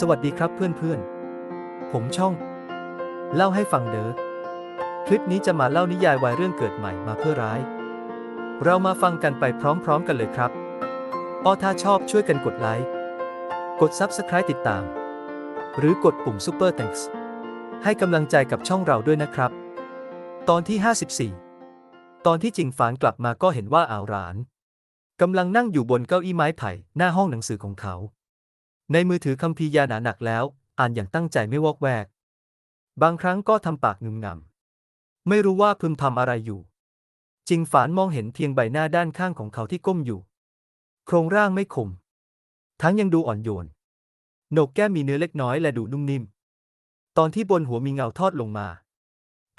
สวัสดีครับเพื่อนๆ ผมช่อง เล่าให้ฟังเด้อคลิปนี้จะมาเล่านิยายวายเรื่องเกิดใหม่มาเพื่อร้าย เรามาฟังกันไปพร้อมๆกันเลยครับออถ้าชอบช่วยกันกดไลค์ กด Subscribe ติดตาม หรือกดปุ่ม Super Thanks ให้กำลังใจกับช่องเราด้วยนะครับ ตอนที่ 54 ตอนที่จิงฝานกลับมาก็เห็นว่าอ่าวหรานกำลังนั่งอยู่บนเก้าอี้ไม้ไผ่หน้าห้องหนังสือของเขา ในมือถือคัมภีร์ยาหนาหนักแล้ว อ่านอย่างตั้งใจไม่วอกแวก บางครั้งก็ทำปากงึมงำไม่รู้ว่าพึมพำอะไรอยู่ จิงฝานมองเห็นเพียงใบหน้าด้านข้างของเขาที่ก้มอยู่ โครงร่างไม่คม ทั้งยังดูอ่อนโยนโหนกแก้มมีเนื้อเล็กน้อยและดูนุ่มนิ่ม ตอนที่บนหัวมีเงาทอดลงมา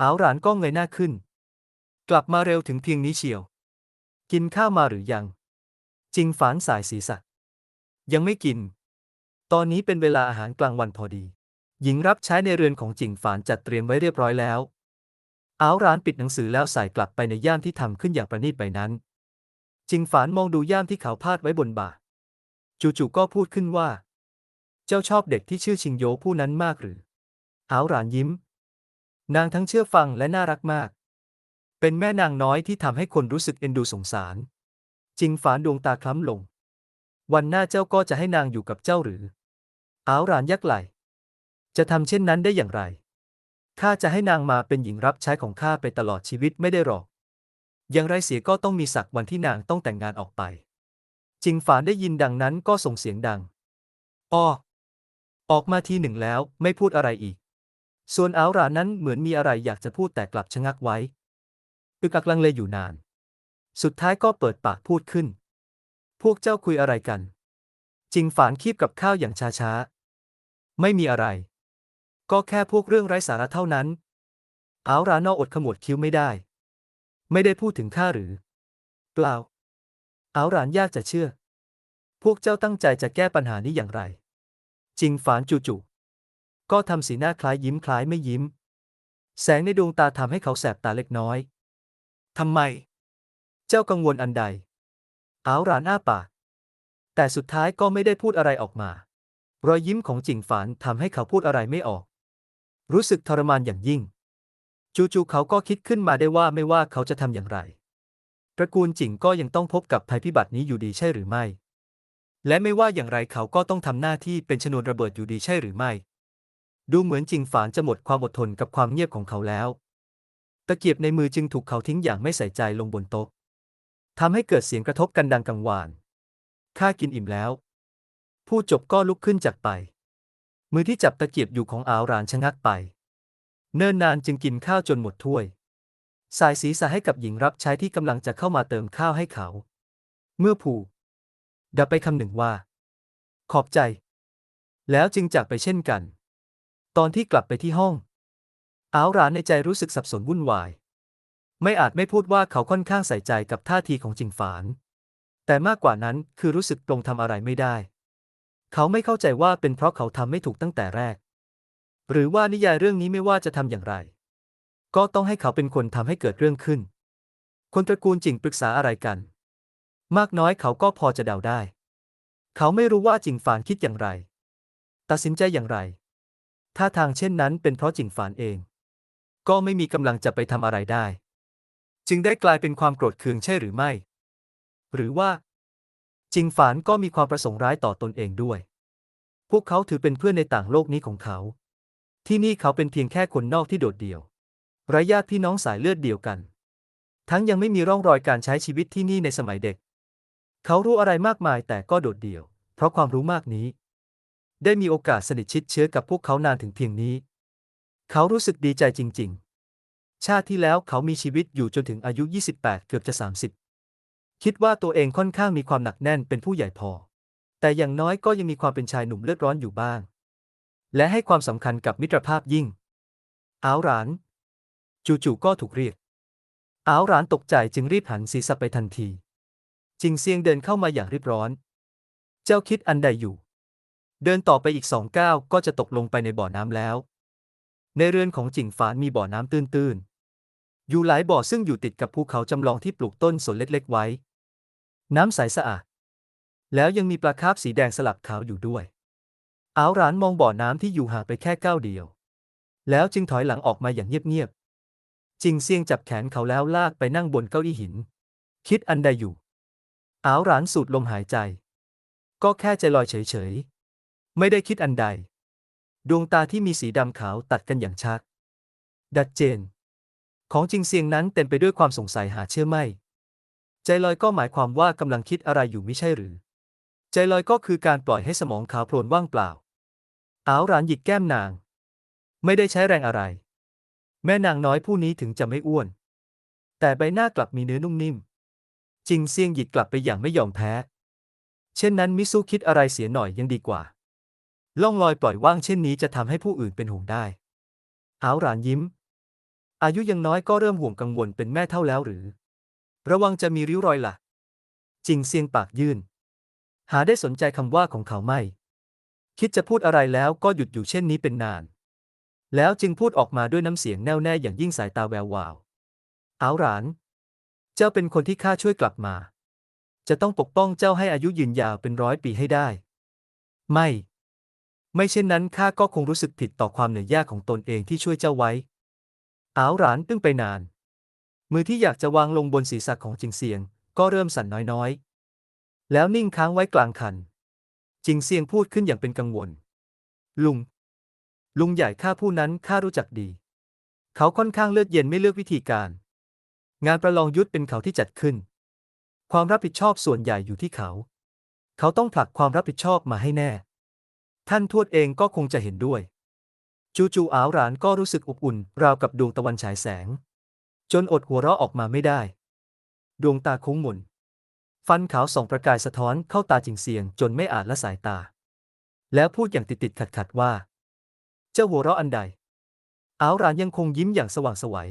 อาวหรานก็เงยหน้าขึ้น กลับมาเร็วถึงเพียงนี้เชียว กินข้าวมาหรือยัง จิงฝานสายศีรษะ ยังไม่กิน ตอนนี้เป็นเวลาอาหารกลางวันพอดี หญิงรับใช้ในเรือนของจิงฝานจัดเตรียมไว้เรียบร้อยแล้วอาวร้านปิดหนังสือแล้วใส่กลับไปในย่ามที่ทำขึ้นอย่างประณีตใบนั้น จิงฝานมองดูย่ามที่เขาพาดไว้บนบ่า จู่ๆก็พูดขึ้นว่า เจ้าชอบเด็กที่ชื่อชิงโยผู้นั้นมากหรืออาวรานยิ้ม นางทั้งเชื่อฟังและน่ารักมาก เป็นแม่นางน้อยที่ทำให้คนรู้สึกเอ็นดูสงสาร จิงฝานดวงตาคล้ำลง วันหน้าเจ้าก็จะให้นางอยู่กับเจ้าหรือ อ้าวรานยักไหล จะทำเช่นนั้นได้อย่างไร ข้าจะให้นางมาเป็นหญิงรับใช้ของข้าไปตลอดชีวิตไม่ได้หรอก อย่างไรเสียก็ต้องมีสักวันที่นางต้องแต่งงานออกไป จิงฝานได้ยินดังนั้นก็ส่งเสียงดัง อ้อ ออกมาทีหนึ่งแล้วไม่พูดอะไรอีก ส่วนอ้าวรานั้นเหมือนมีอะไรอยากจะพูดแต่กลับชะงักไว้อึกอักลังเลอยู่นาน สุดท้ายก็เปิดปากพูดขึ้น พวกเจ้าคุยอะไรกัน จิงฝานคีบกับข้าวอย่างช้าๆ ไม่มีอะไร ก็แค่พวกเรื่องไร้สาระเท่านั้นอาวรานออดขมวดคิ้วไม่ได้ ไม่ได้พูดถึงข้าหรือ เปล่าอาวรานยากจะเชื่อ พวกเจ้าตั้งใจจะแก้ปัญหานี้อย่างไร จิงฝานจู่ๆก็ทำสีหน้าคล้ายยิ้มคล้ายไม่ยิ้ม แสงในดวงตาทำให้เขาแสบตาเล็กน้อยทำไม เจ้ากังวลอันใด อาวรานอ้าปาก แต่สุดท้ายก็ไม่ได้พูดอะไรออกมา รอยยิ้มของจิงฝานทำให้เขาพูดอะไรไม่ออก รู้สึกทรมานอย่างยิ่ง จู่ๆเขาก็คิดขึ้นมาได้ว่าไม่ว่าเขาจะทำอย่างไร ตระกูลจิงก็ยังต้องพบกับภัยพิบัตินี้อยู่ดีใช่หรือไม่ และไม่ว่าอย่างไรเขาก็ต้องทำหน้าที่เป็นชนวนระเบิดอยู่ดีใช่หรือไม่ ดูเหมือนจิงฝานจะหมดความอดทนกับความเงียบของเขาแล้ว ตะเกียบในมือจึงถูกเขาทิ้งอย่างไม่ใส่ใจลงบนโต๊ะ ทำให้เกิดเสียงกระทบกันดังกังวาน ข้ากินอิ่มแล้วพูดจบก็ลุกขึ้นจากไป มือที่จับตะเกียบอยู่ของอาวรานชะงักไป เนิ่นนานจึงกินข้าวจนหมดถ้วย สายศีรษะให้กับหญิงรับใช้ที่กำลังจะเข้ามาเติมข้าวให้เขา เมื่อผูดับไปคำหนึ่งว่า ขอบใจ แล้วจึงจากไปเช่นกัน ตอนที่กลับไปที่ห้อง อาวรานในใจรู้สึกสับสนวุ่นวาย ไม่อาจไม่พูดว่าเขาค่อนข้างใส่ใจกับท่าทีของจิงฝาน แต่มากกว่านั้นคือรู้สึกตรงทำอะไรไม่ได้ เขาไม่เข้าใจว่าเป็นเพราะเขาทำไม่ถูกตั้งแต่แรก หรือว่านิยายเรื่องนี้ไม่ว่าจะทำอย่างไร ก็ต้องให้เขาเป็นคนทำให้เกิดเรื่องขึ้น คนตระกูลจิงปรึกษาอะไรกัน มากน้อยเขาก็พอจะเดาได้ เขาไม่รู้ว่าจิงฝานคิดอย่างไร ตัดสินใจอย่างไรถ้าทางเช่นนั้นเป็นเพราะจิงฝานเอง ก็ไม่มีกำลังจะไปทำอะไรได้ จึงได้กลายเป็นความโกรธเคืองใช่หรือไม่ หรือว่า จิงฝานก็มีความประสงค์ร้ายต่อตนเองด้วย พวกเขาถือเป็นเพื่อนในต่างโลกนี้ของเขา ที่นี่เขาเป็นเพียงแค่คนนอกที่โดดเดี่ยวไร้ญาติพี่น้องสายเลือดเดียวกัน ทั้งยังไม่มีร่องรอยการใช้ชีวิตที่นี่ในสมัยเด็ก เขารู้อะไรมากมายแต่ก็โดดเดี่ยว เพราะความรู้มากนี้ ได้มีโอกาสสนิทชิดเชื้อกับพวกเขานานถึงเพียงนี้ เขารู้สึกดีใจจริง ๆ ชาติที่แล้วเขามีชีวิตอยู่จนถึงอายุ 28 เกือบจะ 30 คิดว่าตัวเองค่อนข้างมีความหนักแน่นเป็นผู้ใหญ่พอ แต่อย่างน้อยก็ยังมีความเป็นชายหนุ่มเลือดร้อนอยู่บ้าง และให้ความสำคัญกับมิตรภาพยิ่ง อ้าวหราน จู่ๆก็ถูกเรียก อ้าวหรานตกใจจึงรีบหันศีรษะไปทันที จิงเซียงเดินเข้ามาอย่างรีบร้อน เจ้าคิดอันใดอยู่ เดินต่อไปอีกสองก้าวก็จะตกลงไปในบ่อน้ำแล้ว ในเรือนของจิงฝานมีบ่อน้ำตื้นๆ อยู่หลายบ่อซึ่งอยู่ติดกับภูเขาจำลองที่ปลูกต้นสนเล็กๆไว้ น้ำใสสะอาด แล้วยังมีปลาคาร์ฟสีแดงสลับขาวอยู่ด้วยอาวหรานมองบ่อน้ำที่อยู่ห่างไปแค่ก้าวเดียว แล้วจึงถอยหลังออกมาอย่างเงียบๆ จิงเซียงจับแขนเขาแล้วลากไปนั่งบนเก้าอี้หิน คิดอันใดอยู่อาวหรานสูดลมหายใจ ก็แค่ใจลอยเฉยๆ ไม่ได้คิดอันใด ดวงตาที่มีสีดำขาวตัดกันอย่างชัด ดัดเจน ของจริงเซียงนั้นเต็มไปด้วยความสงสัยหาเชื่อไม่ ใจลอยก็หมายความว่ากำลังคิดอะไรอยู่ไม่ใช่หรือ ใจลอยก็คือการปล่อยให้สมองขาวโพลนว่างเปล่าอาวรานหยิกแก้มนาง ไม่ได้ใช้แรงอะไร แม่นางน้อยผู้นี้ถึงจะไม่อ้วน แต่ใบหน้ากลับมีเนื้อนุ่มนิ่มจิงเซียงหยิกกลับไปอย่างไม่ยอมแพ้ เช่นนั้นมิสู้คิดอะไรเสียหน่อยยังดีกว่า ล่องลอยปล่อยว่างเช่นนี้จะทำให้ผู้อื่นเป็นห่วงได้อาวหรานยิ้ม อายุยังน้อยก็เริ่มห่วงกังวลเป็นแม่เท่าแล้วหรือ ระวังจะมีริ้วรอยล่ะจิงเซียงปากยื่น หาได้สนใจคำว่าของเขาไม่ คิดจะพูดอะไรแล้วก็หยุดอยู่เช่นนี้เป็นนาน แล้วจึงพูดออกมาด้วยน้ำเสียงแน่วแน่อย่างยิ่งสายตาแวววาวอาวหราน เจ้าเป็นคนที่ข้าช่วยกลับมา จะต้องปกป้องเจ้าให้อายุยืนยาวเป็นร้อยปีให้ได้ ไม่ ไม่เช่นนั้นข้าก็คงรู้สึกผิดต่อความเหนื่อยยากของตนเองที่ช่วยเจ้าไว้อาวหรานตึ้งไปนาน มือที่อยากจะวางลงบนศีรษะของจิงเซียง ก็เริ่มสั่นน้อยๆ แล้วนิ่งค้างไว้กลางคัน จิงเซียงพูดขึ้นอย่างเป็นกังวล ลุง ลุงใหญ่ข้าผู้นั้นข้ารู้จักดี เขาค่อนข้างเลือดเย็นไม่เลือกวิธีการ งานประลองยุทธเป็นเขาที่จัดขึ้น ความรับผิดชอบส่วนใหญ่อยู่ที่เขา เขาต้องผลักความรับผิดชอบมาให้แน่ ท่านทวดเองก็คงจะเห็นด้วย จู่ๆอาวหรานก็รู้สึกอบอุ่น ราวกับดวงตะวันฉายแสง จนอดหัวเราะออกมาไม่ได้ ดวงตาคุ้งหมุน ฟันขาวส่องประกายสะท้อนเข้าตาจิงเสียง จนไม่อาจละสายตา แล้วพูดอย่างติดๆขัดๆว่า เจ้าหัวเราะอันใดอาวหรานยังคงยิ้มอย่างสว่างไสวัย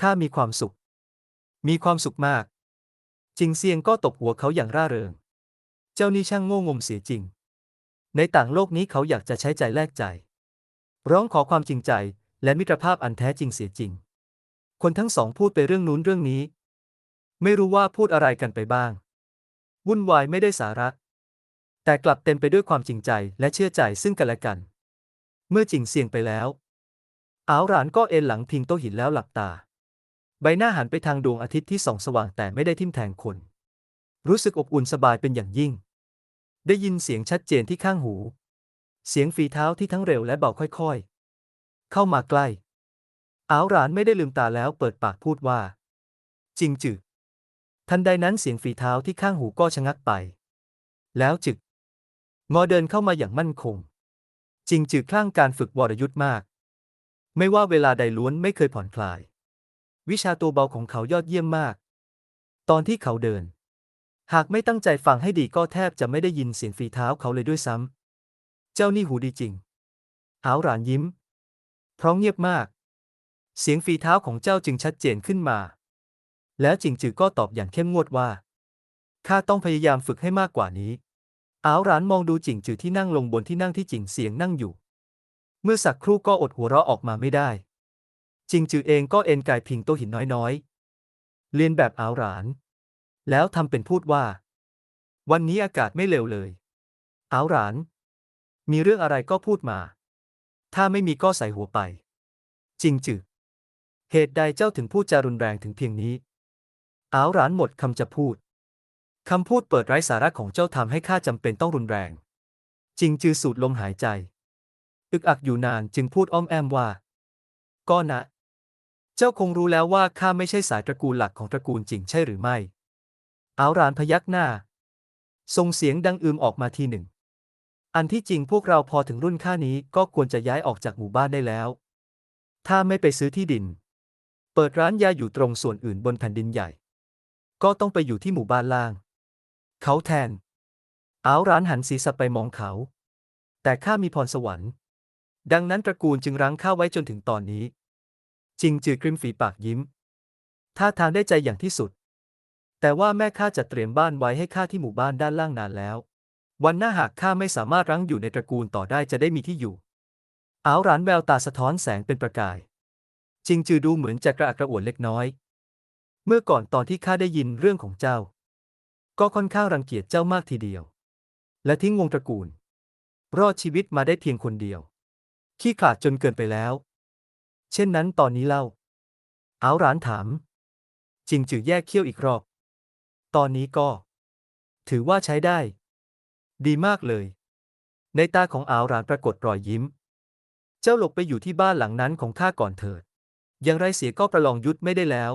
ข้ามีความสุข มีความสุขมาก จิงเซียงก็ตบหัวเขาอย่างร่าเริง เจ้านี่ช่างโง่งมเสียจริง ในต่างโลกนี้เขาอยากจะใช้ใจแลกใจ ร้องขอความจริงใจและมิตรภาพอันแท้จริงเสียจริง คนทั้งสองพูดไปเรื่องนู้นเรื่องนี้ ไม่รู้ว่าพูดอะไรกันไปบ้าง วุ่นวายไม่ได้สาระ แต่กลับเต็มไปด้วยความจริงใจและเชื่อใจซึ่งกันและกัน เมื่อจริงเซียงไปแล้วอาวหรานก็เอนหลังพิงโต๊ะหินแล้วหลับตา ใบหน้าหันไปทางดวงอาทิตย์ที่ส่องสว่างแต่ไม่ได้ทิ่มแทงคน รู้สึกอบอุ่นสบายเป็นอย่างยิ่ง ได้ยินเสียงชัดเจนที่ข้างหู เสียงฝีเท้าที่ทั้งเร็วและเบาค่อยๆ เข้ามาใกล้อาวหรานไม่ได้ลืมตาแล้วเปิดปากพูดว่า จริงจึก ทันใดนั้นเสียงฝีเท้าที่ข้างหูก็ชะงักไป แล้วจึก งอเดินเข้ามาอย่างมั่นคง จริงจึกคลั่งการฝึกวรยุทธ์มาก ไม่ว่าเวลาใดล้วนไม่เคยผ่อนคลาย วิชาตัวเบาของเขายอดเยี่ยมมาก ตอนที่เขาเดิน หากไม่ตั้งใจฟังให้ดีก็แทบจะไม่ได้ยินเสียงฝีเท้าเขาเลยด้วยซ้ำ เจ้านี่หูดีจริงอาวหรานยิ้ม พราะเงียบมาก เสียงฝีเท้าของเจ้าจึงชัดเจนขึ้นมา แล้วจิงจือก็ตอบอย่างเข้มงวดว่า ข้าต้องพยายามฝึกให้มากกว่านี้อาวหรานมองดูจิงจือที่นั่งลงบนที่นั่งที่จิงเสียงนั่งอยู่ เมื่อสักครู่ก็อดหัวเราะออกมาไม่ได้ จิงจือเองก็เอนกายพิงโต๊ะหินน้อยๆเรียนแบบอาวหราน แล้วทำเป็นพูดว่า วันนี้อากาศไม่เลวเลยอาวหราน มีเรื่องอะไรก็พูดมา ถ้าไม่มีก็ใส่หัวไป จริงจือเหตุใดเจ้าถึงพูดจารุนแรงถึงเพียงนี้อาวหรานหมดคำจะพูดคำพูดเปิดไร้สาระของเจ้าทำให้ข้าจำเป็นต้องรุนแรง จริงจือสูดลมหายใจ อึกอักอยู่นานจึงพูดอ้อมแอมว่า ก็นะ เจ้าคงรู้แล้วว่าข้าไม่ใช่สายตระกูลหลักของตระกูลจริงใช่หรือไม่ อาวรานพยักหน้า ส่งเสียงดังอืมออกมาทีหนึ่ง อันที่จริงพวกเราพอถึงรุ่นข้านี้ก็ควรจะย้ายออกจากหมู่บ้านได้แล้ว ถ้าไม่ไปซื้อที่ดิน เปิดร้านยาอยู่ตรงส่วนอื่นบนแผ่นดินใหญ่ ก็ต้องไปอยู่ที่หมู่บ้านล่าง เขาแทน อาวร้านหันศีรษะไปมองเขา แต่ข้ามีพรสวรรค์ ดังนั้นตระกูลจึงรั้งข้าไว้จนถึงตอนนี้ จริงจือกริมฝีปากยิ้มท่าทางได้ใจอย่างที่สุด แต่ว่าแม่ข้าจะเตรียมบ้านไว้ให้ข้าที่หมู่บ้านด้านล่างนานแล้ว วันหน้าหากข้าไม่สามารถรั้งอยู่ในตระกูลต่อได้จะได้มีที่อยู่อาวร้านแววตาสะท้อนแสงเป็นประกาย จิงจือดูเหมือนจะกระอักกระอ่วนเล็กน้อย เมื่อก่อนตอนที่ข้าได้ยินเรื่องของเจ้า ก็ค่อนข้างรังเกียจเจ้ามากทีเดียว และทิ้งวงตระกูล รอดชีวิตมาได้เพียงคนเดียว ขี้ขลาดจนเกินไปแล้ว เช่นนั้นตอนนี้เล่าเอาหลานถาม จิงจือแยกเขี้ยวอีกรอบ ตอนนี้ก็ ถือว่าใช้ได้ ดีมากเลย ในตาของอาวหลานปรากฏรอยยิ้ม เจ้าหลบไปอยู่ที่บ้านหลังนั้นของข้าก่อนเถิด อย่างไรเสียก็ประลองยุทธไม่ได้แล้ว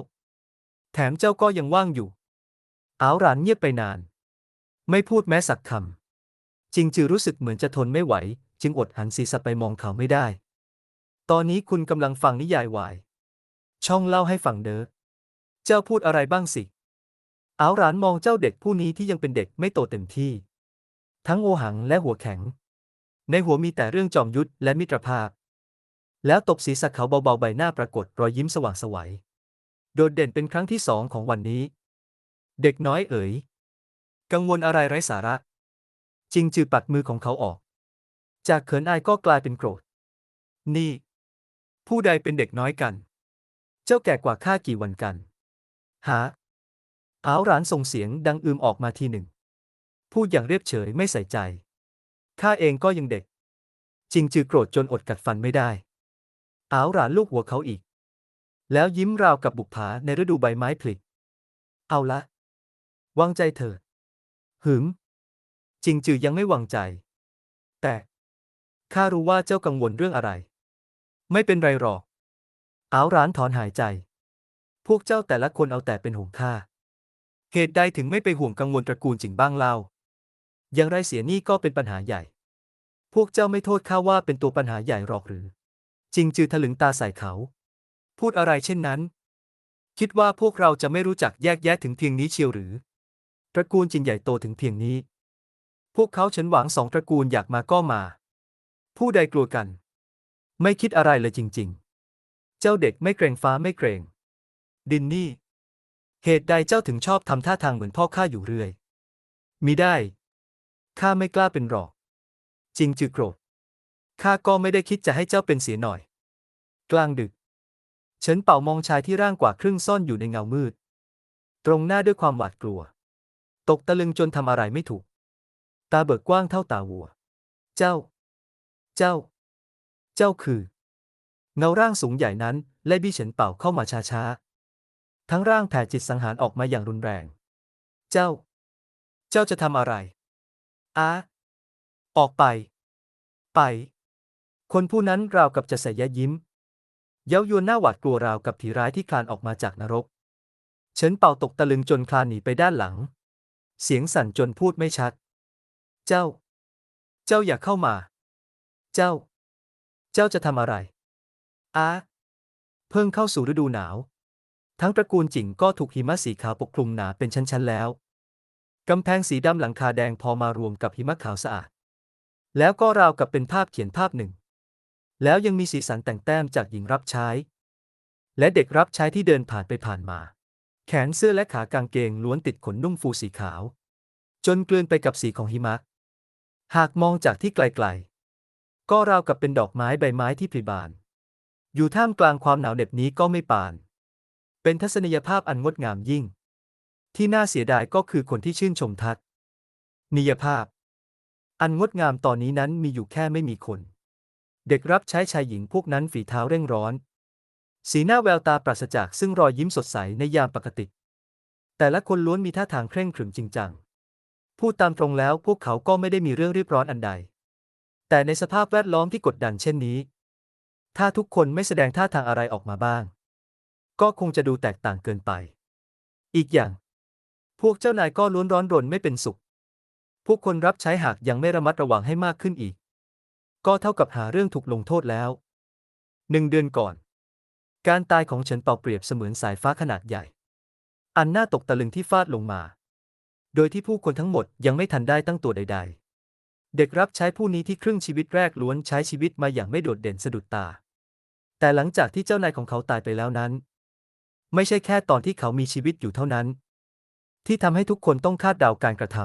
แถมเจ้าก็ยังว่างอยู่ อาวหลานเงียบไปนาน ไม่พูดแม้สักคำจิงจือรู้สึกเหมือนจะทนไม่ไหว จึงอดหันศีรษะไปมองเขาไม่ได้ ตอนนี้คุณกำลังฟังนิยายวาย ช่องเล่าให้ฟังเด้อ เจ้าพูดอะไรบ้างสิ อาวหลานมองเจ้าเด็กผู้นี้ที่ยังเป็นเด็กไม่โตเต็มที่ ทั้งโอหังและหัวแข็ง ในหัวมีแต่เรื่องจอมยุทธและมิตรภาพ แล้วตบศีรษะเขาเบาๆใบหน้าปรากฏรอยยิ้มสว่างไสวัย โดดเด่นเป็นครั้งที่สองของวันนี้ เด็กน้อยเอ๋ย กังวลอะไรไร้สาระ จิงจือปัดมือของเขาออก จากเขินอายก็กลายเป็นโกรธ นี่ ผู้ใดเป็นเด็กน้อยกัน เจ้าแก่กว่าข้ากี่วันกัน หา อาวหลานส่งเสียงดังอืมออกมาทีหนึ่ง พูดอย่างเรียบเฉยไม่ใส่ใจ ข้าเองก็ยังเด็กจิงจือโกรธจนอดกัดฟันไม่ได้อาวหลานลูกหัวเขาอีก แล้วยิ้มราวกับบุกผาในฤดูใบไม้ผลิเอาละ วางใจเถิดหืมจิงจือยังไม่วางใจ แต่ข้ารู้ว่าเจ้ากังวลเรื่องอะไร ไม่เป็นไรหรอก อ้าวร้านถอนหายใจ พวกเจ้าแต่ละคนเอาแต่เป็นห่วงข้า เหตุใดถึงไม่ไปห่วงกังวลตระกูลจิงบ้างเล่า อย่างไรเสียนี่ก็เป็นปัญหาใหญ่ พวกเจ้าไม่โทษข้าว่าเป็นตัวปัญหาใหญ่หรอกหรือ จิงจือถลึงตาใส่เขา พูดอะไรเช่นนั้น คิดว่าพวกเราจะไม่รู้จักแยกแยะถึงเพียงนี้เชียวหรือ ตระกูลจินใหญ่โตถึงเพียงนี้ พวกเขาฉินหวังสองตระกูลอยากมาก็มา ผู้ใดกลัวกัน ไม่คิดอะไรเลยจริง ๆ เจ้าเด็กไม่เกรงฟ้าไม่เกรง ดินนี่ เหตุใดเจ้าถึงชอบทำท่าทางเหมือนพ่อข้าอยู่เรื่อยมีได้ ข้าไม่กล้าเป็นหรอก จริงจือโกรธ ข้าก็ไม่ได้คิดจะให้เจ้าเป็นเสียหน่อย กลางดึก เฉินเป่ามองชายที่ร่างกว่าครึ่งซ่อนอยู่ในเงามืด ตรงหน้าด้วยความหวาดกลัว ตกตะลึงจนทำอะไรไม่ถูก ตาเบิกกว้างเท่าตาวัว เจ้า เจ้า เจ้าคือ เงาร่างสูงใหญ่นั้นไล่บี้เฉินเป่าเข้ามาช้าๆ ทั้งร่างแผ่จิตสังหารออกมาอย่างรุนแรง เจ้า เจ้าจะทำอะไรอาออกไป ไป คนผู้นั้นราวกับจะใส่ยะยิ้ม เย้ายวนหน้าหวาดกลัวราวกับผีร้ายที่คลานออกมาจากนรก เฉินเป่าตกตะลึงจนคลานหนีไปด้านหลัง เสียงสั่นจนพูดไม่ชัด เจ้า เจ้าอย่าเข้ามา เจ้า เจ้าจะทำอะไรอาเพิ่งเข้าสู่ฤดูหนาว ทั้งตระกูลจิ๋งก็ถูกหิมะสีขาวปกคลุมหนาเป็นชั้นๆแล้ว กำแพงสีดำหลังคาแดงพอมารวมกับหิมะขาวสะอาด แล้วก็ราวกับเป็นภาพเขียนภาพหนึ่ง แล้วยังมีสีสันแต่งแต้มจากหญิงรับใช้ และเด็กรับใช้ที่เดินผ่านไปผ่านมา แขนเสื้อและขากางเกงล้วนติดขนนุ่งฟูสีขาว จนกลืนไปกับสีของหิมะ หากมองจากที่ไกลๆ ก็ราวกับเป็นดอกไม้ใบไม้ที่ผลิบาน อยู่ท่ามกลางความหนาวเหน็บนี้ก็ไม่ปาน เป็นทัศนียภาพอันงดงามยิ่ง ที่น่าเสียดายก็คือคนที่ชื่นชมทัศนียภาพ อันงดงามตอนนี้นั้นมีอยู่แค่ไม่มีคน เด็กรับใช้ชายหญิงพวกนั้นฝีเท้าเร่งร้อน สีหน้าแววตาปราศจากซึ่งรอยยิ้มสดใสในยามปกติ แต่ละคนล้วนมีท่าทางเคร่งขรึมจริงจัง พูดตามตรงแล้วพวกเขาก็ไม่ได้มีเรื่องรีบร้อนอันใด แต่ในสภาพแวดล้อมที่กดดันเช่นนี้ ถ้าทุกคนไม่แสดงท่าทางอะไรออกมาบ้าง ก็คงจะดูแตกต่างเกินไป อีกอย่าง พวกเจ้านายก็ล้วนร้อนรนไม่เป็นสุข พวกคนรับใช้หากยังไม่ระมัดระวังให้มากขึ้นอีก ก็เท่ากับหาเรื่องถูกลงโทษแล้ว หนึ่งเดือนก่อน การตายของเฉินเป่าเปรียบเสมือนสายฟ้าขนาดใหญ่ อันน่าตกตะลึงที่ฟาดลงมา โดยที่ผู้คนทั้งหมดยังไม่ทันได้ตั้งตัวใด ๆเด็กรับใช้ผู้นี้ที่ครึ่งชีวิตแรกล้วนใช้ชีวิตมาอย่างไม่โดดเด่นสะดุดตา แต่หลังจากที่เจ้านายของเขาตายไปแล้วนั้น ไม่ใช่แค่ตอนที่เขามีชีวิตอยู่เท่านั้น ที่ทำให้ทุกคนต้องคาดเดาการกระท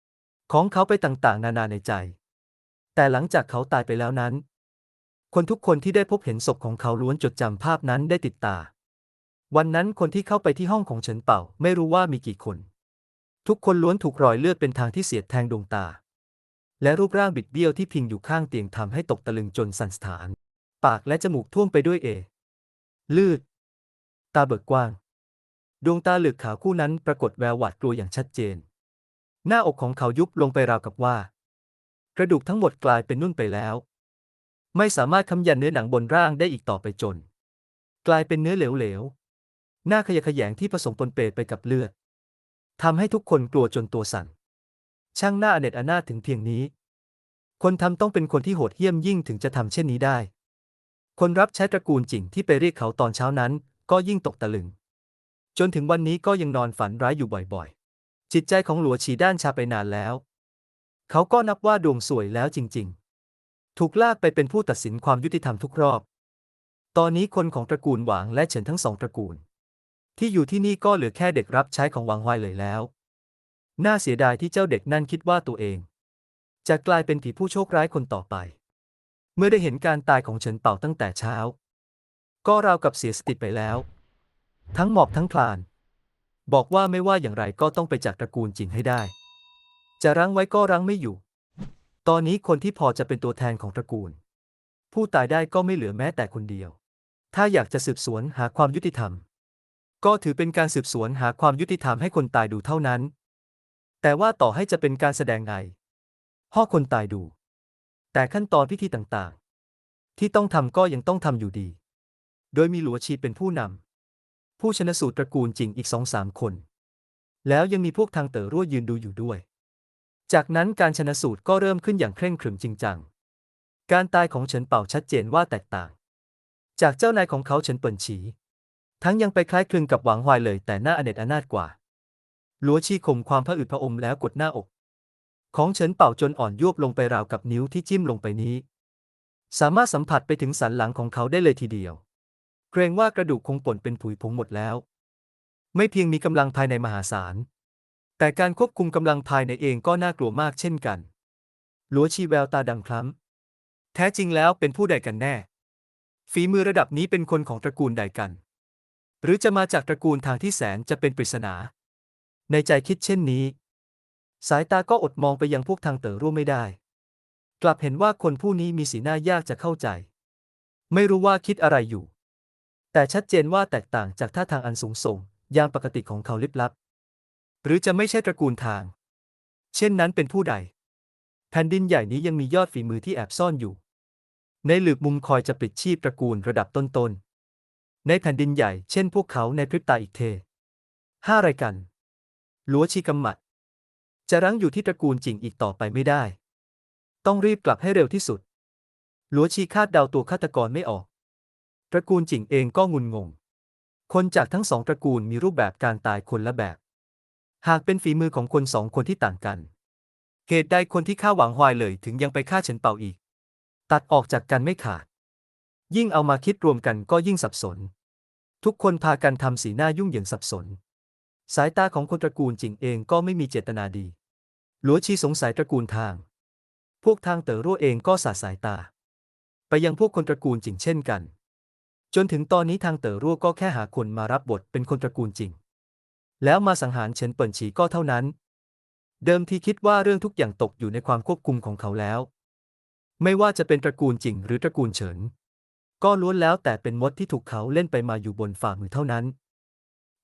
ำของเขาไปต่างๆ นานาในใจ แต่หลังจากเขาตายไปแล้วนั้น คนทุกคนที่ได้พบเห็นศพของเขาล้วนจดจำภาพนั้นได้ติดตา วันนั้นคนที่เข้าไปที่ห้องของเฉินเป่า ไม่รู้ว่ามีกี่คน ทุกคนล้วนถูกรอยเลือดเป็นทางที่เสียดแทงดวงตา และรูปร่างบิดเบี้ยวที่พิงอยู่ข้างเตียงทำให้ตกตะลึงจนสั่นสะท้าน ปากและจมูกท่วมไปด้วยเอ ลืด ตาเบิกกว้าง ดวงตาเหลือกขาวคู่นั้นปรากฏแววหวาดกลัวอย่างชัดเจน หน้าอกของเขายุบลงไปราวกับว่า กระดูกทั้งหมดกลายเป็นนุ่นไปแล้ว ไม่สามารถค้ำยันเนื้อหนังบนร่างได้อีกต่อไปจน กลายเป็นเนื้อเหลวๆ หน้าขยะแขยงที่ผสมปนเปไปกับเลือดทำให้ทุกคนกลัวจนตัวสั่น ช่างหน้าอเนจอนาถถึงเพียงนี้ คนทำต้องเป็นคนที่โหดเหี้ยมยิ่งถึงจะทำเช่นนี้ได้ คนรับใช้ตระกูลจิงที่ไปเรียกเขาตอนเช้านั้น ก็ยิ่งตกตะลึง จนถึงวันนี้ก็ยังนอนฝันร้ายอยู่บ่อยๆ จิตใจของหลัวฉีด้านชาไปนานแล้ว เขาก็นับว่าดวงสวยแล้วจริง ๆ ถูกลากไปเป็นผู้ตัดสินความยุติธรรมทุกรอบ ตอนนี้คนของตระกูลหวางและเฉินทั้งสองตระกูล ที่อยู่ที่นี่ก็เหลือแค่เด็กรับใช้ของหวางฮวายเลยแล้ว น่าเสียดายที่เจ้าเด็กนั่นคิดว่าตัวเอง จะกลายเป็นผีผู้โชคร้ายคนต่อไป เมื่อได้เห็นการตายของเฉินเป่าตั้งแต่เช้า ก็ราวกับเสียสติไปแล้ว ทั้งหมอบทั้งคลาน บอกว่าไม่ว่าอย่างไรก็ต้องไปจากตระกูลจิงให้ได้ จะรั้งไว้ก็รั้งไม่อยู่ ตอนนี้คนที่พอจะเป็นตัวแทนของตระกูล ผู้ตายได้ก็ไม่เหลือแม้แต่คนเดียว ถ้าอยากจะสืบสวนหาความยุติธรรม ก็ถือเป็นการสืบสวนหาความยุติธรรมให้คนตายดูเท่านั้น แต่ว่าต่อให้จะเป็นการแสดงไงห่อคนตายดู แต่ขั้นตอนพิธีต่างๆ ที่ต้องทำก็ยังต้องทำอยู่ดี โดยมีหลัวชีเป็นผู้นำ ผู้ชนะสูตรตระกูลจริงอีกสองสามคน แล้วยังมีพวกทางเต๋อรั่วยืนดูอยู่ด้วย จากนั้นการชนะสูตรก็เริ่มขึ้นอย่างเคร่งขรึมจริงจัง การตายของเฉินเป่าชัดเจนว่าแตกต่าง จากเจ้านายของเขาเฉินเปิ่นฉี ทั้งยังไปคล้ายคลึงกับหวังฮวายเลยแต่หน้าอเนจอนาถกว่า หลัวชีข่มความพระอืดพระอมแล้วกดหน้าอก ของเฉินเป่าจนอ่อนยวบลงไปราวกับนิ้วที่จิ้มลงไปนี้ สามารถสัมผัสไปถึงสันหลังของเขาได้เลยทีเดียว เกรงว่ากระดูกคงป่นเป็นผุยผงหมดแล้ว ไม่เพียงมีกำลังภายในมหาศาล แต่การควบคุมกำลังภายในเองก็น่ากลัวมากเช่นกันหลัวชีแววตาดังคล้ำ แท้จริงแล้วเป็นผู้ใดกันแน่ ฝีมือระดับนี้เป็นคนของตระกูลใดกัน หรือจะมาจากตระกูลทางที่แสนจะเป็นปริศนา ในใจคิดเช่นนี้ สายตาก็อดมองไปยังพวกทางเต๋อร่วมไม่ได้ กลับเห็นว่าคนผู้นี้มีสีหน้ายากจะเข้าใจ ไม่รู้ว่าคิดอะไรอยู่ แต่ชัดเจนว่าแตกต่างจากท่าทางอันสูงส่งยามปกติของเขาลิบลับ หรือจะไม่ใช่ตระกูลทาง เช่นนั้นเป็นผู้ใด แผ่นดินใหญ่นี้ยังมียอดฝีมือที่แอบซ่อนอยู่ ในหลืบมุมคอยจะปลิดชีพตระกูลระดับต้นๆ ในแผ่นดินใหญ่เช่นพวกเขาในพริบตาอีกเทห้ารายกันลัวชีกำหมัด จะรั้งอยู่ที่ตระกูลจิงอีกต่อไปไม่ได้ ต้องรีบกลับให้เร็วที่สุดลัวชีคาดเดาตัวฆาตกรไม่ออก ตระกูลจิงเองก็งุนงง คนจากทั้งสองตระกูลมีรูปแบบการตายคนละแบบ หากเป็นฝีมือของคนสองคนที่ต่างกัน เหตุใดคนที่ฆ่าหวังฮวายเลยถึงยังไปฆ่าเฉินเป่าอีก ตัดออกจากกันไม่ขาด ยิ่งเอามาคิดรวมกันก็ยิ่งสับสน ทุกคนพากันทำสีหน้ายุ่งเหยิงสับสน สายตาของคนตระกูลจิงเองก็ไม่มีเจตนาดี หลัวชีสงสัยตระกูลทาง พวกทางเต๋อรั่วเองก็สาดสายตา ไปยังพวกคนตระกูลจิงเช่นกัน จนถึงตอนนี้ทางเต๋อรั่วก็แค่หาคนมารับบทเป็นคนตระกูลจริง แล้วมาสังหารเฉินเปิ่นฉีก็เท่านั้น เดิมทีคิดว่าเรื่องทุกอย่างตกอยู่ในความควบคุมของเขาแล้ว ไม่ว่าจะเป็นตระกูลจริงหรือตระกูลเฉิน ก็ล้วนแล้วแต่เป็นมดที่ถูกเขาเล่นไปมาอยู่บนฝ่ามือเท่านั้น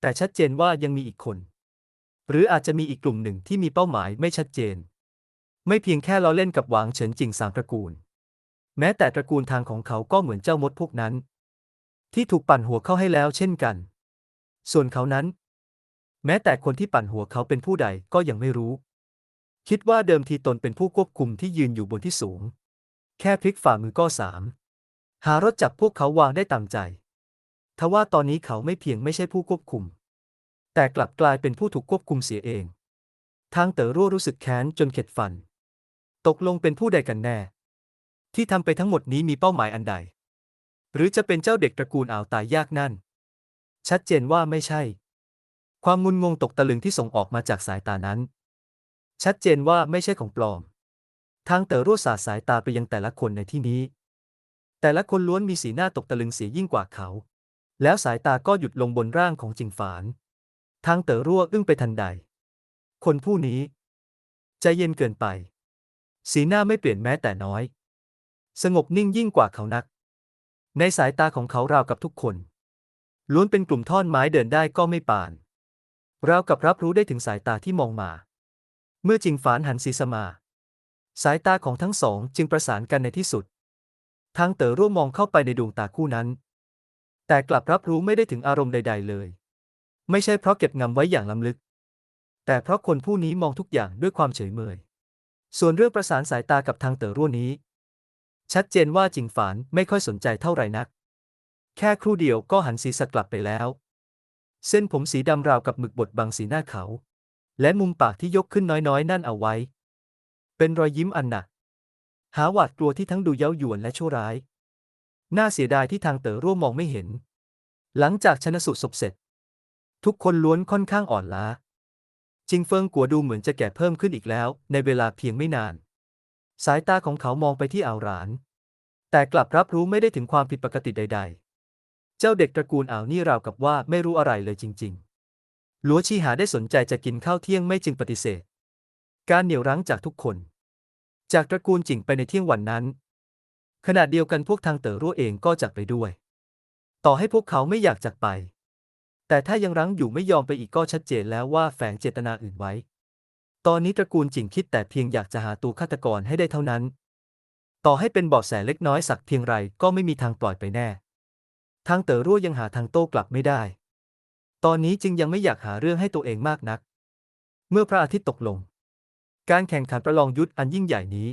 แต่ชัดเจนว่ายังมีอีกคน หรืออาจจะมีอีกกลุ่มหนึ่งที่มีเป้าหมายไม่ชัดเจน ไม่เพียงแค่ล้อเล่นกับหวางเฉินจริงสามตระกูล แม้แต่ตระกูลทางของเขาก็เหมือนเจ้ามดพวกนั้น ที่ถูกปั่นหัวเข้าให้แล้วเช่นกัน ส่วนเขานั้น แม้แต่คนที่ปั่นหัวเขาเป็นผู้ใดก็ยังไม่รู้ คิดว่าเดิมทีตนเป็นผู้ควบคุมที่ยืนอยู่บนที่สูง แค่พลิกฝ่ามือก็สาม หารถจับพวกเขาวางได้ตามใจ ทว่าตอนนี้เขาไม่เพียงไม่ใช่ผู้ควบคุม แต่กลับกลายเป็นผู้ถูกควบคุมเสียเอง ทางเต๋อรั่วรู้สึกแค้นจนเข็ดฟัน ตกลงเป็นผู้ใดกันแน่ ที่ทำไปทั้งหมดนี้มีเป้าหมายอันใด หรือจะเป็นเจ้าเด็กตระกูลอ่าวตายยากนั่น ชัดเจนว่าไม่ใช่ ความงุนงงตกตะลึงที่ส่งออกมาจากสายตานั้น ชัดเจนว่าไม่ใช่ของปลอม ทางเต๋อรั่วสาดสายตาไปยังแต่ละคนในที่นี้ แต่ละคนล้วนมีสีหน้าตกตะลึงเสียยิ่งกว่าเขา แล้วสายตาก็หยุดลงบนร่างของจิงฝาน ทางเต๋อรั่วอึ้งไปทันใด คนผู้นี้ ใจเย็นเกินไป สีหน้าไม่เปลี่ยนแม้แต่น้อย สงบนิ่งยิ่งกว่าเขานัก ในสายตาของเขาราวกับทุกคน ล้วนเป็นกลุ่มท่อนไม้เดินได้ก็ไม่ปาน ราวกับรับรู้ได้ถึงสายตาที่มองมา เมื่อจิงฝานหันศีรษะมา สายตาของทั้งสองจึงประสานกันในที่สุด ทางเต๋อร่วมมองเข้าไปในดวงตาคู่นั้น แต่กลับรับรู้ไม่ได้ถึงอารมณ์ใด ๆ เลย ไม่ใช่เพราะเก็บงำไว้อย่างล้ำลึก แต่เพราะคนผู้นี้มองทุกอย่างด้วยความเฉยเมย ส่วนเรื่องประสานสายตากับทางเต๋อร่วนี้ ชัดเจนว่าจิงฝานไม่ค่อยสนใจเท่าไหร่นัก แค่ครู่เดียวก็หันศีรษะกลับไปแล้ว เส้นผมสีดำราวกับหมึกบดบังสีหน้าเขา และมุมปากที่ยกขึ้นน้อยๆ นั่นเอาไว้ เป็นรอยยิ้มอันหนัก หาหวาดกลัวที่ทั้งดูเย้ายวนและชั่วร้าย น่าเสียดายที่ทางเต๋อร่วมมองไม่เห็น หลังจากชนสูตรศพเสร็จ ทุกคนล้วนค่อนข้างอ่อนล้าจิงเฟิงกัวดูเหมือนจะแก่เพิ่มขึ้นอีกแล้ว ในเวลาเพียงไม่นาน สายตาของเขามองไปที่อาวหราน แต่กลับรับรู้ไม่ได้ถึงความผิดปกติใด ๆ เจ้าเด็กตระกูลอ่าวนี่ราวกับว่าไม่รู้อะไรเลยจริงๆหลัวชีหาได้สนใจจะกินข้าวเที่ยงไม่จึงปฏิเสธ การเหนี่ยวรั้งจากทุกคน จากตระกูลจิงไปในเที่ยงวันนั้น ขณะเดียวกันพวกทางเต๋อรั่วเองก็จากไปด้วย ต่อให้พวกเขาไม่อยากจากไป แต่ถ้ายังรั้งอยู่ไม่ยอมไปอีกก็ชัดเจนแล้วว่าแฝงเจตนาอื่นไว้ ตอนนี้ตระกูลจิงคิดแต่เพียงอยากจะหาตัวฆาตกรให้ได้เท่านั้น ต่อให้เป็นเบาะแสเล็กน้อยสักเพียงไรก็ไม่มีทางปล่อยไปแน่ ทางเต๋อรั่วยังหาทางโต้กลับไม่ได้ ตอนนี้จึงยังไม่อยากหาเรื่องให้ตัวเองมากนัก เมื่อพระอาทิตย์ตกลง การแข่งขันประลองยุทธอันยิ่งใหญ่นี้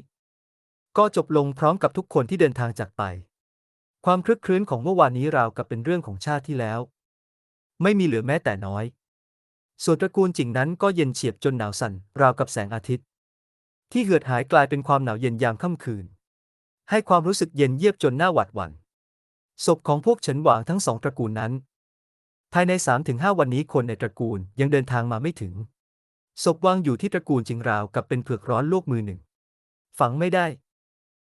ก็จบลงพร้อมกับทุกคนที่เดินทางจากไป ความคลึกครื้นของเมื่อวานนี้ราวกับเป็นเรื่องของชาติที่แล้ว ไม่มีเหลือแม้แต่น้อย ส่วนตระกูลจิงนั้นก็เย็นเฉียบจนหนาวสั่นราวกับแสงอาทิตย์ ที่เหือดหายกลายเป็นความหนาวเย็นยามค่ำคืน ให้ความรู้สึกเย็นเยียบจนหน้าหวาดหวั่นศพของพวกเฉินหวางทั้งสองตระกูลนั้น ภายใน 3-5 วันนี้คนในตระกูลยังเดินทางมาไม่ถึงศพวางอยู่ที่ตระกูลจิงราวกับเป็นเผือกร้อนโลกมือหนึ่ง ฝังไม่ได้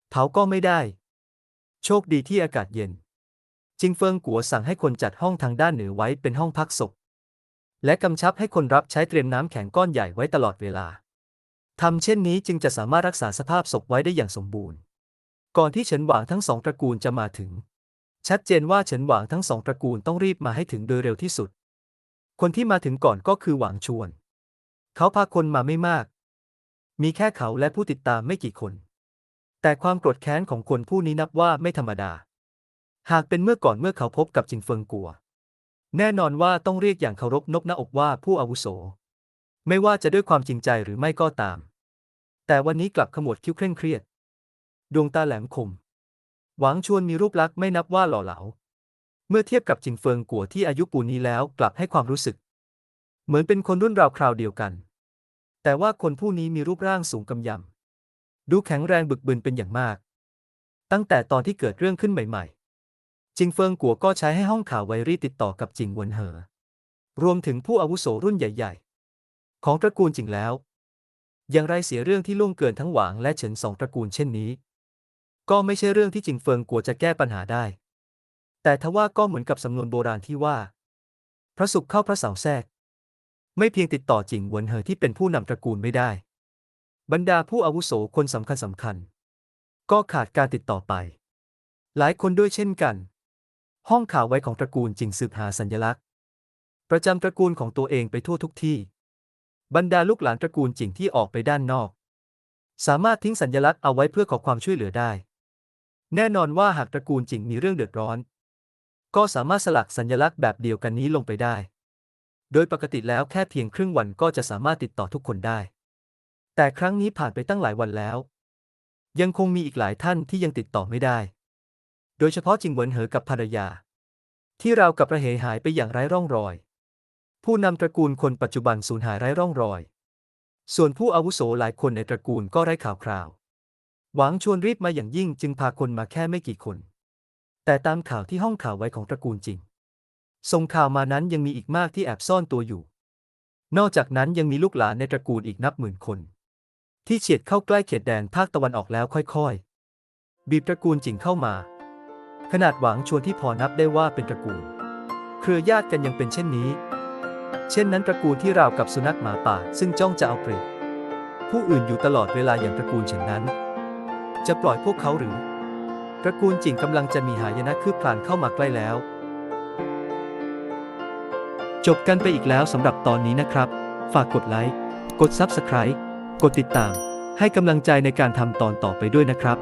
เผาก็ไม่ได้ โชคดีที่อากาศเย็น จิงเฟิงกัวสั่งให้คนจัดห้องทางด้านเหนือไว้เป็นห้องพักศพ และกำชับให้คนรับใช้เตรียมน้ำแข็งก้อนใหญ่ไว้ตลอดเวลาทำเช่นนี้จึงจะสามารถรักษาสภาพศพไว้ได้อย่างสมบูรณ์ ก่อนที่เฉินหวางทั้งสองตระกูลจะมาถึง ชัดเจนว่าเฉินหวางทั้งสองตระกูลต้องรีบมาให้ถึงโดยเร็วที่สุด คนที่มาถึงก่อนก็คือหวางชวน เขาพาคนมาไม่มาก มีแค่เขาและผู้ติดตามไม่กี่คน แต่ความโกรธแค้นของคนผู้นี้นับว่าไม่ธรรมดา หากเป็นเมื่อก่อนเมื่อเขาพบกับจิงเฟิงกัว แน่นอนว่าต้องเรียกอย่างเคารพนบหน้าอกว่าผู้อาวุโส ไม่ว่าจะด้วยความจริงใจหรือไม่ก็ตาม แต่วันนี้กลับขมวดคิ้วเคร่งเครียด ดวงตาแหลมคม หวังชวนมีรูปลักษณ์ไม่นับว่าหล่อเหลา เมื่อเทียบกับจิงเฟิงกัวที่อายุปูนนี้แล้วกลับให้ความรู้สึก เหมือนเป็นคนรุ่นราวคราวเดียวกัน แต่ว่าคนผู้นี้มีรูปร่างสูงกำยำ ดูแข็งแรงบึกบึนเป็นอย่างมาก ตั้งแต่ตอนที่เกิดเรื่องขึ้นใหม่ ๆ จิงเฟิงกัวก็ใช้ให้ห้องข่าวไวรี่ติดต่อกับจิงหวนเหอ รวมถึงผู้อาวุโสรุ่นใหญ่ ๆ ของตระกูลจิงแล้ว อย่างไรเสียเรื่องที่ล่วงเกินทั้งหวางและเฉินสองตระกูลเช่นนี้ ก็ไม่ใช่เรื่องที่จิงเฟิงกัวจะแก้ปัญหาได้ แต่ทว่าก็เหมือนกับสำนวนโบราณที่ว่า พระสุขเข้าพระเสาแทรก ไม่เพียงติดต่อจิงหวนเหอที่เป็นผู้นำตระกูลไม่ได้ บรรดาผู้อาวุโสคนสำคัญสำคัญ ก็ขาดการติดต่อไป หลายคนด้วยเช่นกัน ห้องข่าวไว้ของตระกูลจิงสืบหาสัญลักษณ์ ประจำตระกูลของตัวเองไปทั่วทุกที่ บรรดาลูกหลานตระกูลจิงที่ออกไปด้านนอก สามารถทิ้งสัญลักษณ์เอาไว้เพื่อขอความช่วยเหลือได้ แน่นอนว่าหากตระกูลจิงมีเรื่องเดือดร้อน ก็สามารถสลักสัญลักษณ์แบบเดียวกันนี้ลงไปได้ โดยปกติแล้วแค่เพียงครึ่งวันก็จะสามารถติดต่อทุกคนได้ แต่ครั้งนี้ผ่านไปตั้งหลายวันแล้ว ยังคงมีอีกหลายท่านที่ยังติดต่อไม่ได้ โดยเฉพาะจิงเหวินเหอกับภรรยา ที่เราวกับระเหยหายไปอย่างไร้ร่องรอย ผู้นำตระกูลคนปัจจุบันสูญหายไร้ร่องรอย ส่วนผู้อาวุโสหลายคนในตระกูลก็ไร้ข่าวคราว หวังชวนรีบมาอย่างยิ่งจึงพาคนมาแค่ไม่กี่คน แต่ตามข่าวที่ห้องข่าวไว้ของตระกูลจริงส่งข่าวมานั้นยังมีอีกมากที่แอบซ่อนตัวอยู่ นอกจากนั้นยังมีลูกหลานในตระกูลอีกนับหมื่นคน ที่เฉียดเข้าใกล้เขตแดนภาคตะวันออกแล้วค่อยๆ บีบตระกูลจิงเข้ามา ขนาดหวังชวนที่พอนับได้ว่าเป็นตระกูล เครือญาติกันยังเป็นเช่นนี้ เช่นนั้นตระกูลที่ราวกับสุนัขหมาป่า ซึ่งจ้องจะเอาเปรียบผู้อื่นอยู่ตลอดเวลาอย่างตระกูลฉันนั้น จะปล่อยพวกเขาหรือ ตระกูลจิงกำลังจะมีหายนะคืบคลานเข้ามาใกล้แล้ว จบกันไปอีกแล้วสำหรับตอนนี้นะครับ ฝากกดไลค์ กด Subscribe กดติดตาม ให้กำลังใจในการทำตอนต่อไปด้วยนะครับ